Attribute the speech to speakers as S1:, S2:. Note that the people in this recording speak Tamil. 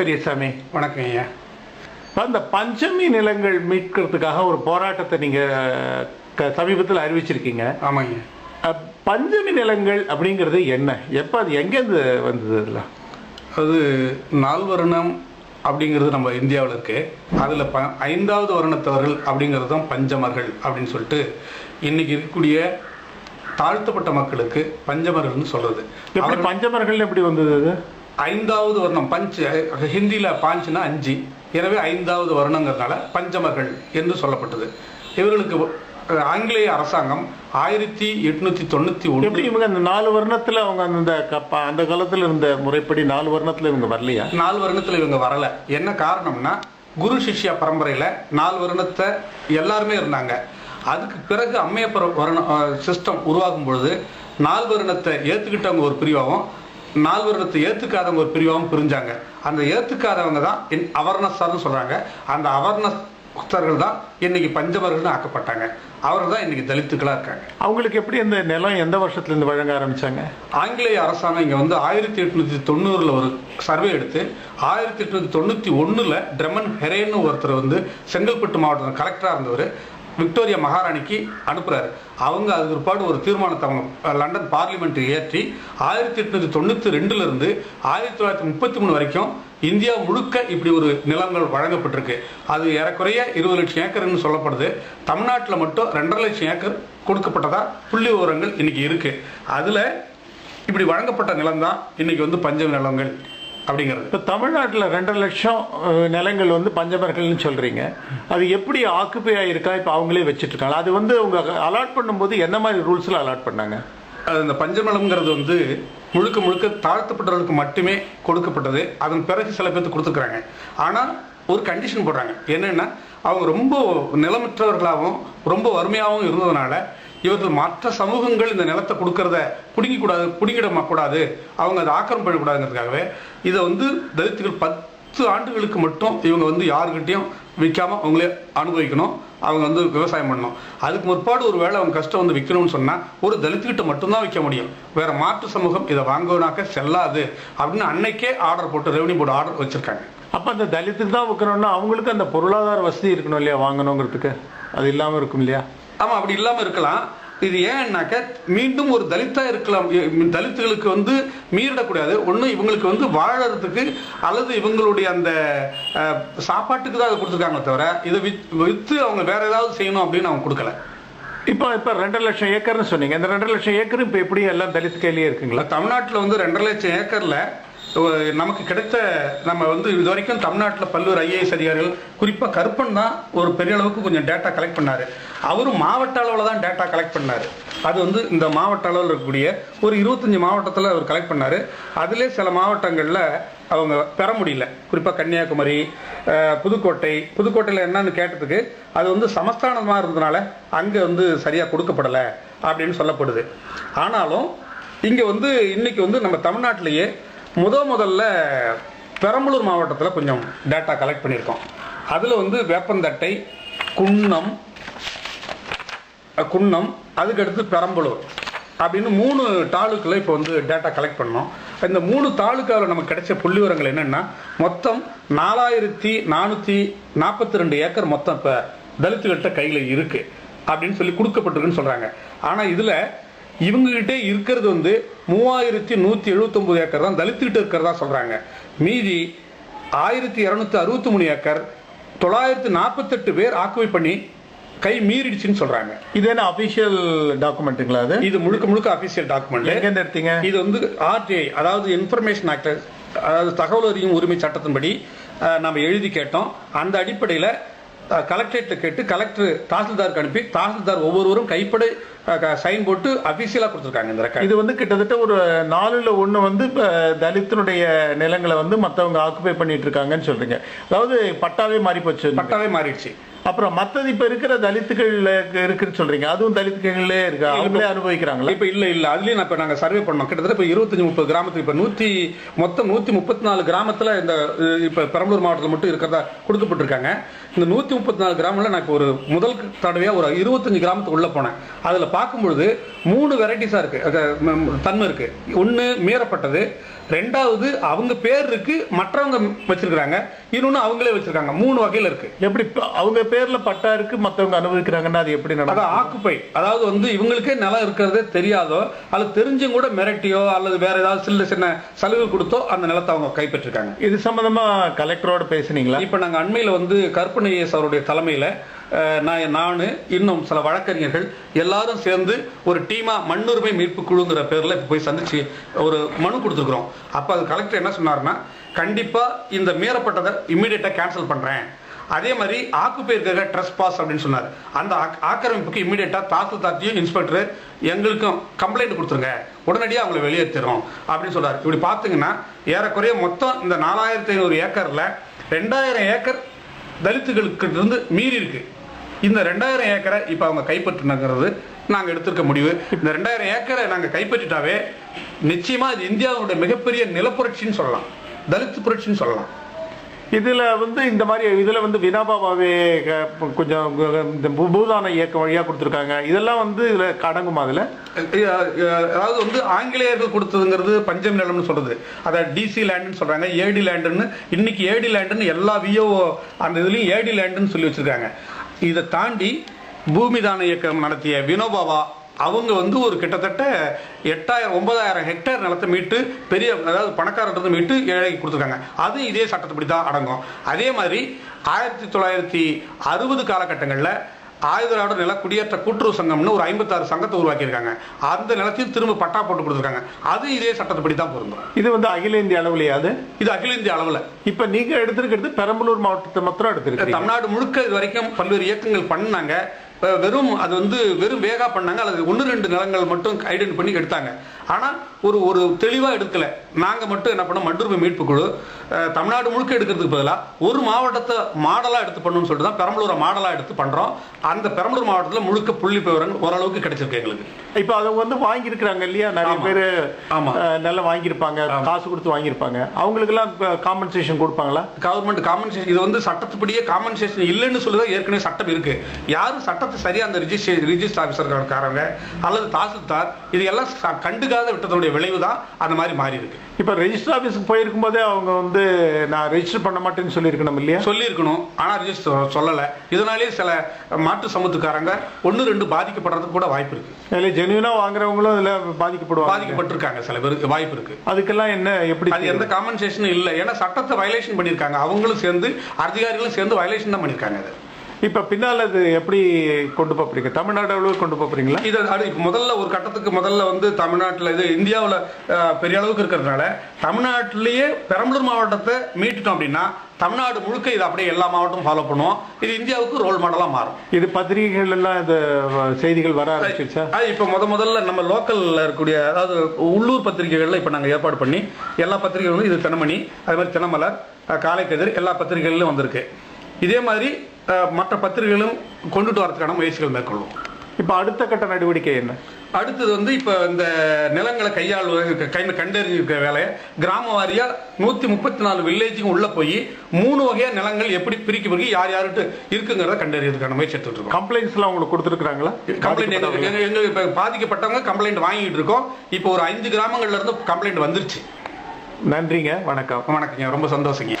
S1: பெரியசாமி.
S2: வணக்கம் ஐயா.
S1: அந்த பஞ்சமி நிலங்கள் மீட்கிறதுக்காக ஒரு போராட்டத்தை நீங்க க- சமீபத்தில் அறிவிச்சிருக்கீங்க.
S2: ஆமாங்க
S1: பஞ்சமி நிலங்கள் அப்படிங்கிறது என்ன? எப்ப அது எங்கேருந்து வந்தது இதெல்லாம்
S2: அது நால்வர்ணம் அப்படிங்கிறது நம்ம இந்தியாவில் இருக்கு. அதில் ப ஐந்தாவது வருணத்தவர்கள் அப்படிங்கிறது தான் பஞ்சமர்கள் அப்படின்னு சொல்லிட்டு இன்னைக்கு இருக்கக்கூடிய தாழ்த்தப்பட்ட மக்களுக்கு பஞ்சமர்கள்னு சொல்றது.
S1: எப்படி பஞ்சமர்கள் எப்படி வந்தது அது?
S2: ஐந்தாவது வருணம் பஞ்ச் ஹிந்தியில் பாஞ்சுனா அஞ்சு. எனவே ஐந்தாவது வருணங்கிறதுனால பஞ்சமர்கள் என்று சொல்லப்பட்டது. இவர்களுக்கு ஆங்கிலேய அரசாங்கம் ஆயிரத்தி எட்நூத்தி தொண்ணூத்தி ஒன்று
S1: எப்படி இவங்க அந்த நாலு வருணத்துல அவங்க அந்த அந்த காலத்துல இருந்த முறைப்படி நாலு வருணத்துல இவங்க வரலையா?
S2: நாலு வருணத்துல இவங்க வரல. என்ன காரணம்னா குரு சிஷ்யா பரம்பரையில நாலு வருணத்தை எல்லாருமே இருந்தாங்க. அதுக்கு பிறகு அம்மையப்பர் வருண சிஸ்டம் உருவாகும் பொழுது நாலு வருணத்தை ஏத்துக்கிட்டவங்க ஒரு பிரிவாகவும் நாலு வருணத்தை ஏத்துக்காதவங்க ஒரு பிரிவாகவும் பிரிஞ்சாங்க. அந்த ஏத்துக்காதவங்க தான் அவர்னஸ்ஸார்னு சொல்றாங்க. அந்த அவர்னஸ்தர்கள் தான் இன்னைக்கு பஞ்சமர்கள்னு ஆக்கப்பட்டாங்க. அவர்கள் தான் இன்னைக்கு தலித்துக்களா இருக்காங்க.
S1: அவங்களுக்கு எப்படி இந்த நிலம் எந்த வருஷத்துல இருந்து வழங்க ஆரம்பிச்சாங்க?
S2: ஆங்கிலேய அரசாங்கம் இங்க வந்து ஆயிரத்தி எட்நூத்தி தொண்ணூறுல ஒரு சர்வே எடுத்து ஆயிரத்தி எட்நூத்தி தொண்ணூத்தி ஒண்ணுல ட்ரெமன் ஹெரேன்னு ஒருத்தர் வந்து செங்கல்பட்டு மாவட்டம் கலெக்டரா இருந்தவர். விக்டோரியா மகாராணிக்கு அனுப்புகிறாரு அவங்க அதுக்கு பிற்பாடு ஒரு தீர்மானத்தை அவங்க லண்டன் பார்லிமெண்ட் ஏற்றி ஆயிரத்தி எட்நூற்றி தொண்ணூற்றி ரெண்டுலேருந்து ஆயிரத்தி தொள்ளாயிரத்தி முப்பத்தி மூணு வரைக்கும் இந்தியா முழுக்க இப்படி ஒரு நிலங்கள் வழங்கப்பட்டிருக்கு. அது ஏறக்குறைய இருபது லட்சம் ஏக்கர்னு சொல்லப்படுது. தமிழ்நாட்டில் மட்டும் ரெண்டரை லட்சம் ஏக்கர் கொடுக்கப்பட்டதா புள்ளி விவரங்கள் இன்னைக்கு இருக்குது அதில் இப்படி வழங்கப்பட்ட நிலம் தான் இன்னைக்கு வந்து பஞ்சம் நிலங்கள். அப்படிங்கிறது.
S1: இப்ப தமிழ்நாட்டுல ரெண்டரை லட்சம் நிலங்கள் வந்து பஞ்சமர்கள்னு சொல்றீங்க. அது எப்படி ஆக்குப்பை ஆயிருக்கா? இப்ப அவங்களே வச்சிட்டு இருக்காங்க அது வந்து அவங்க அலாட் பண்ணும்போது என்ன மாதிரி ரூல்ஸ்ல அலாட் பண்ணாங்க?
S2: அது இந்த பஞ்சமலம்ங்கிறது வந்து முழுக்க முழுக்க தாழ்த்தப்பட்டவர்களுக்கு மட்டுமே கொடுக்கப்பட்டது. அதன் பிறகு சில பேர்த்து கொடுத்துருக்குறாங்க. ஆனால் ஒரு கண்டிஷன் போடுறாங்க. என்னன்னா அவங்க ரொம்ப நிலமற்றவர்களாகவும் ரொம்ப வறுமையாகவும் இருந்ததுனால இவர்கள் மற்ற சமூகங்கள் இந்த நிலத்தை கொடுக்கறத பிடுங்கிக்கூடாது பிடுங்கிடமா கூடாது. அவங்க அதை ஆக்கிரம் பண்ணக்கூடாதுங்கிறதுக்காகவே இதை வந்து தலித்துகள் பத்து ஆண்டுகளுக்கு மட்டும் இவங்க வந்து யாருக்கிட்டையும் விற்காம அவங்களே அனுபவிக்கணும். அவங்க வந்து விவசாயம் பண்ணணும். அதுக்கு முற்பாடு ஒரு வேளை அவங்க கஷ்டம் வந்து விற்கணும்னு சொன்னால் ஒரு தலித்துக்கிட்ட மட்டும்தான் விற்க முடியும். வேற மாற்று சமூகம் இதை வாங்குவனாக்க செல்லாது அப்படின்னு அன்னைக்கே ஆர்டர் போட்டு ரெவன்யூ போர்டு ஆர்டர் வச்சிருக்காங்க.
S1: அப்போ அந்த தலித்துக்கு தான் விற்கணும்னா அவங்களுக்கு அந்த பொருளாதார வசதி இருக்கணும் இல்லையா வாங்கணுங்கிறதுக்கு? அது இல்லாமல் இருக்கும் இல்லையா?
S2: ஆமா அப்படி இல்லாம இருக்கலாம். இது ஏன்னாக்க மீண்டும் ஒரு தலித்தா இருக்கலாம். தலித்துகளுக்கு வந்து மீறிடக்கூடாது. ஒண்ணு இவங்களுக்கு வந்து வாழறதுக்கு அல்லது இவங்களுடைய அந்த சாப்பாட்டுக்கு தான் அதை கொடுத்துருக்காங்களே தவிர இதை வித்- வித்து அவங்க வேற ஏதாவது செய்யணும் அப்படின்னு அவங்க கொடுக்கல.
S1: இப்போ இப்ப ரெண்டரை லட்சம் ஏக்கர்னு சொன்னீங்க. இந்த ரெண்டரை லட்சம் ஏக்கர் இப்ப எப்படி எல்லாம் தலித் கையிலேயே இருக்குங்களா?
S2: தமிழ்நாட்டில் வந்து ரெண்டரை லட்சம் ஏக்கர்ல நமக்கு கிடைத்த நம்ம வந்து இது வரைக்கும் தமிழ்நாட்டில் பல்வேறு ஐஏஎஸ் அதிகாரிகள் குறிப்பாக கருப்பன் தான் ஒரு பெரிய அளவுக்கு கொஞ்சம் டேட்டா கலெக்ட் பண்ணார். அவரும் மாவட்ட அளவில் தான் டேட்டா கலெக்ட் பண்ணார். அது வந்து இந்த மாவட்ட அளவில் இருக்கக்கூடிய ஒரு இருபத்தஞ்சி மாவட்டத்தில் அவர் கலெக்ட் பண்ணார். அதிலே சில மாவட்டங்களில் அவங்க பெற முடியல. குறிப்பாக கன்னியாகுமரி புதுக்கோட்டை. புதுக்கோட்டையில் என்னன்னு கேட்டதுக்கு அது வந்து சமஸ்தானமாக இருந்ததுனால அங்கே வந்து சரியாக கொடுக்கப்படலை அப்படின்னு சொல்லப்படுது. ஆனாலும் இங்கே வந்து இன்னைக்கு வந்து நம்ம தமிழ்நாட்டிலேயே முத முதல்ல பெரம்பலூர் மாவட்டத்தில் கொஞ்சம் டேட்டா கலெக்ட் பண்ணியிருக்கோம். அதில் வந்து வேப்பந்தட்டை குன்னம் குன்னம் அதுக்கடுத்து பெரம்பலூர் அப்படின்னு மூணு தாலுக்கில் இப்போ வந்து டேட்டா கலெக்ட் பண்ணோம். இந்த மூணு தாலுக்காவில் நமக்கு கிடைச்ச புள்ளி விவரங்கள் என்னென்னா மொத்தம் நாலாயிரத்தி நானூற்றி நாற்பத்தி ரெண்டு ஏக்கர் மொத்தம் இப்போ தலித்துகள்கிட்ட கையில் இருக்குது அப்படின்னு சொல்லி கொடுக்கப்பட்டிருக்குன்னு சொல்கிறாங்க ஆனால் இதில் இவங்ககிட்ட இருக்கிறது வந்து மூவாயிரத்தி நூற்றி எழுபத்தொம்பது ஏக்கர் தான் தலித்துக்கிட்ட இருக்கிறதா சொல்கிறாங்க மீதி ஆயிரத்தி இரநூத்தி அறுபத்தி மூணு ஏக்கர் தொள்ளாயிரத்தி நாற்பத்தெட்டு பேர் ஆக்குவை பண்ணி கை மீறிடுச்சுன்னு சொல்றாங்க.
S1: இது என்ன அபிஷியல் டாக்குமெண்ட்டுங்களா அது?
S2: இது முழுக்க முழுக்க அபிஷியல் டாக்குமெண்ட்
S1: எங்க எடுத்தீங்க?
S2: இது வந்து ஆர்டிஐ அதாவது இன்ஃபர்மேஷன் ஆக்ட் அதாவது தகவல் அறியும் உரிமை சட்டத்தின்படி நம்ம எழுதி கேட்டோம். அந்த அடிப்படையில் கலெக்டரேட்ல கேட்டு கலெக்டர் தாசில்தாருக்கு அனுப்பி தாசில்தார் ஒவ்வொருவரும் கைப்பட சைன் போட்டு அபிஷியலா கொடுத்துருக்காங்க இந்த ரெக்கார்ட்
S1: இது வந்து கிட்டத்தட்ட ஒரு நாலுல ஒண்ணு வந்து இப்ப தலித்தினுடைய நிலங்களை வந்து மத்தவங்க ஆக்குபை பண்ணிட்டு இருக்காங்கன்னு சொல்றீங்க. அதாவது பட்டாவே மாறி போச்சு
S2: பட்டாவே மாறிடுச்சு.
S1: அப்புறம் மத்தது இப்ப இருக்கிற தலித்துகள் இருக்குன்னு சொல்றீங்க. அதுவும் தலித்துகளே இருக்கு? அவங்களே அனுபவிக்கிறாங்களா?
S2: இப்ப இல்ல இல்ல. அதுலயும் நான் இப்ப நாங்க சர்வே பண்ணோம். கிட்டத்தட்ட இப்ப இருபத்தஞ்சு முப்பது கிராமத்துக்கு இப்ப நூத்தி மொத்தம் நூத்தி முப்பத்தி நாலு கிராமத்துல இந்த இப்ப பெரம்பலூர் மாவட்டத்தில் மட்டும் இருக்கிறதா கொடுக்கப்பட்டிருக்காங்க. இந்த நூத்தி முப்பத்தி நாலு கிராமத்துல நான் இப்ப ஒரு முதல் தடவையா ஒரு இருபத்தஞ்சு கிராமத்துக்கு உள்ள போனேன். அதுல பார்க்கும்பொழுது மூணு வெரைட்டிஸா இருக்கு. தன்மை இருக்கு. ஒண்ணு மீறப்பட்டது. ரெண்டாவது அவங்க பேர் இருக்கு மற்றவங்க வச்சிருக்காங்க இன்னொன்னு அவங்களே வச்சிருக்காங்க. மூணு வகையில இருக்கு.
S1: எப்படி அவங்க பேர்ல பட்டா இருக்கு மத்தவங்க அனுபவிக்கிறாங்கன்னா அது எப்படி நடக்கும்?
S2: ஆக்குப்பை. அதாவது வந்து இவங்களுக்கே நிலம் இருக்கிறதே தெரியாதோ அல்லது தெரிஞ்சும் கூட மிரட்டியோ அல்லது வேற ஏதாவது சின்ன சின்ன சலுகை கொடுத்தோ அந்த நிலத்தை அவங்க கைப்பற்றிருக்காங்க.
S1: இது சம்பந்தமா கலெக்டரோட பேசுனீங்களா?
S2: இப்ப நாங்க அண்மையில வந்து கற்பனை அவருடைய தலைமையில நான் நானு இன்னும் சில வழக்கறிஞர்கள் எல்லாரும் சேர்ந்து ஒரு டீமா மண்ணுரிமை மீட்பு குழுங்கிற பேர்ல போய் சந்திச்சு ஒரு மனு கொடுத்துருக்குறோம். அப்ப அது கலெக்டர் என்ன சொன்னாருன்னா கண்டிப்பா இந்த மீறப்பட்டதை இம்மிடியட்டா கேன்சல் பண்றேன். அதே மாதிரி ஆக்குப்பை இருக்கிற ட்ரெஸ் பாஸ் அப்படின்னு சொன்னார். அந்த ஆக்- ஆக்கிரமிப்புக்கு இம்மிடியட்டா தாசில்தார்த்தையும் இன்ஸ்பெக்டர் எங்களுக்கும் கம்ப்ளைண்ட் கொடுத்துருங்க. உடனடியாக அவங்களை வெளியேற்றிடும் அப்படின்னு சொல்கிறார் இப்படி பார்த்தீங்கன்னா ஏறக்குறைய மொத்தம் இந்த நாலாயிரத்தி ஐநூறு ஏக்கரில் ரெண்டாயிரம் ஏக்கர் தலித்துகளுக்கு இருந்து மீறி இருக்கு. இந்த ரெண்டாயிரம் ஏக்கரை இப்போ அவங்க கைப்பற்றினங்கிறது நாங்கள் எடுத்திருக்க முடிவு. இந்த ரெண்டாயிரம் ஏக்கரை நாங்கள் கைப்பற்றிட்டாவே நிச்சயமாக இது இந்தியாவுடைய மிகப்பெரிய நிலப்புரட்சின்னு சொல்லலாம். தலித்து புரட்சின்னு சொல்லலாம்.
S1: இதுல வந்து இந்த மாதிரி இதுல வந்து வினாபாபாவே க- கொஞ்சம் இந்த பூதான இயக்கம் வழியா கொடுத்துருக்காங்க. இதெல்லாம் வந்து இதுல அடங்குமா அதுல?
S2: அதாவது வந்து ஆங்கிலேயர்கள் கொடுத்ததுங்கிறது பஞ்சம் நிலம்னு சொல்றது. அதை டிசி லேண்டுன்னு சொல்றாங்க. ஏடி லேண்டுன்னு இன்னைக்கு ஏடி லேண்டுன்னு எல்லா விஓ அந்த இதுலயும் ஏடி லேண்டுன்னு சொல்லி வச்சிருக்காங்க. இதை தாண்டி பூமிதான இயக்கம் நடத்திய வினோபாவா அவங்க வந்து ஒரு கிட்டத்தட்ட எட்டாயிரம் ஒன்பதாயிரம் ஹெக்டேர் நிலத்தை மீட்டு பெரிய அதாவது பணக்காரர்கிட்ட மீட்டு ஏழைக்கு கொடுத்துருக்காங்க. அது இதே சட்டத்துப்படி தான் அடங்கும். அதே மாதிரி ஆயிரத்தி தொள்ளாயிரத்தி அறுபது காலகட்டங்களில் ஆயுதராடு நில குடியேற்ற கூட்டுறவு சங்கம்னு ஒரு ஐம்பத்தாறு சங்கத்தை உருவாக்கியிருக்காங்க. அந்த நிலத்தையும் திரும்ப பட்டா போட்டு கொடுத்துருக்காங்க. அது இதே சட்டத்துப்படி தான் பொருந்தும்.
S1: இது வந்து அகில இந்திய அளவுலயா அது
S2: இது அகில இந்திய அளவில்.
S1: இப்ப நீங்க எடுத்திருக்கிறது பெரம்பலூர் மாவட்டத்தை மாத்திரம் எடுத்திருக்கீங்க.
S2: தமிழ்நாடு முழுக்க இது வரைக்கும் பல்வேறு இயக்கங்கள் பண்ணாங்க இப்ப வெறும் அது வந்து வெறும் வேகா பண்ணாங்க அல்லது ஒன்று ரெண்டு நிலங்கள் மட்டும் ஐடென்ட் பண்ணி எடுத்தாங்க. ஆனா ஒரு ஒரு தெளிவா எடுக்கல. நாங்க மட்டும் என்ன பண்ணோம்? மண்டுரிமை மீட்பு குழு தமிழ்நாடு முழுக்க எடுக்கிறதுக்கு பதிலா ஒரு மாவட்டத்தை மாடலா எடுத்து பண்ணணும்னு சொல்லிட்டு தான் பெரம்பலூரை மாடலா எடுத்து பண்றோம். அந்த பெரம்பலூர் மாவட்டத்தில் முழுக்க புள்ளி விவரங்கள் ஓரளவுக்கு கிடைச்சிருக்கு எங்களுக்கு.
S1: இப்ப அவங்க வந்து வாங்கி இருக்கிறாங்க இல்லையா? நிறைய. பேரு
S2: ஆமா.
S1: அஹ், நிலம் வாங்கியிருப்பாங்க காசு கொடுத்து வாங்கியிருப்பாங்க. அவங்களுக்கு எல்லாம் காம்பன்சேஷன் கொடுப்பாங்களா?
S2: கவர்மெண்ட் காம்பன்சேஷன் இது வந்து சட்டத்துப்படியே காம்பன்சேஷன் இல்லைன்னு சொல்லி தான் ஏற்கனவே சட்டம் இருக்கு. யாரும் சட்டத்தை சரியா அந்த ரிஜிஸ்டர் ரிஜிஸ்டர் ஆஃபீஸர்காரங்க அல்லது தாசில்தார் இது எல்லாம் ச- கண்டுக்காத விட்டதனுடைய விளைவு தான் அந்த மாதிரி மாறி இருக்கு
S1: இப்ப ரெஜிஸ்டர் ஆபீஸ்க்கு போயிருக்கும் போதே அவங்க வந்து நான் ரெஜிஸ்டர் பண்ண மாட்டேன்னு சொல்லியிருக்கணும் இல்லையா?
S2: சொல்லியிருக்கணும். ஆனா ரிஜிஸ்டர் சொல்லல. இதனாலே சில மாற்று சமூகத்துக்காரங்க ஒன்னு ரெண்டு பாதிக்கப்படுறதுக்கு கூட வாய்ப்பு இருக்கு.
S1: அதுல ஜெனுவினா வாங்குறவங்களும் இதுல பாதிக்கப்படுவாங்க
S2: பாதிக்கப்பட்டிருக்காங்க சில பேருக்கு வாய்ப்பு இருக்கு.
S1: அதுக்கெல்லாம் என்ன எப்படி
S2: அது எந்த காம்பன்சேஷனும் இல்லை. ஏன்னா சட்டத்தை வயலேஷன் பண்ணியிருக்காங்க. அவங்களும் சேர்ந்து அதிகாரிகளும் சேர்ந்து வயலேஷன் தான் பண்ணியிருக்காங்க அது.
S1: இப்ப பின்னால அது எப்படி கொண்டு போறீங்க? தமிழ்நாடு அளவுக்கு கொண்டு போறீங்களா?
S2: இது அது இப்ப முதல்ல ஒரு கட்டத்துக்கு முதல்ல வந்து தமிழ்நாட்டில் இது இந்தியாவில் பெரிய அளவுக்கு இருக்கிறதுனால தமிழ்நாட்டிலேயே பெரம்பலூர் மாவட்டத்தை மீட்டுட்டோம் அப்படின்னா தமிழ்நாடு முழுக்க இது அப்படியே எல்லா மாவட்டமும் ஃபாலோ பண்ணுவோம். இது இந்தியாவுக்கு ரோல் மாடலாக மாறும்.
S1: இது பத்திரிகைகள் எல்லாம் இந்த அஹ், செய்திகள் வர ஆரம்பிச்சிருச்சா?
S2: அது இப்போ முத முதல்ல நம்ம லோக்கல்ல இருக்கக்கூடிய அதாவது உள்ளூர் பத்திரிகைகள்ல இப்போ நாங்கள் ஏற்பாடு பண்ணி எல்லா பத்திரிகைகளும் இது தினமணி அதே மாதிரி தினமலர் காலைக்கதிர் எல்லா பத்திரிகைகளிலும் வந்திருக்கு. இதே மாதிரி மற்ற பத்திரிகைகளும் கொண்டுட்டு வரதுக்கான முயற்சிகள் மேற்கொள்வோம்.
S1: இப்ப அடுத்த கட்ட நடவடிக்கை என்ன?
S2: அடுத்தது வந்து இப்ப இந்த நிலங்களை கையாளுவது கை கண்டறிஞ்சிருக்க வேலையை கிராம வாரியா நூத்தி முப்பத்தி நாலு வில்லேஜுக்கும் உள்ள போய் மூணு வகையா நிலங்கள் எப்படி பிரிக்க பிரிக்க யார் யாருட்டு இருக்குங்கிறத கண்டறியறதுக்கான முயற்சி எடுத்துட்டு இருக்கோம்.
S1: கம்ப்ளைண்ட்ஸ் எல்லாம் உங்களுக்கு கொடுத்துருக்காங்களா
S2: கம்ப்ளைண்ட் எங்க எங்க- எங்க இப்ப பாதிக்கப்பட்டவங்க கம்ப்ளைண்ட் வாங்கிட்டு இருக்கோம். இப்போ ஒரு அஞ்சு கிராமங்கள்ல இருந்து கம்ப்ளைண்ட் வந்துருச்சு.
S1: நன்றிங்க வணக்கம்.
S2: வணக்கங்க ரொம்ப சந்தோஷங்க.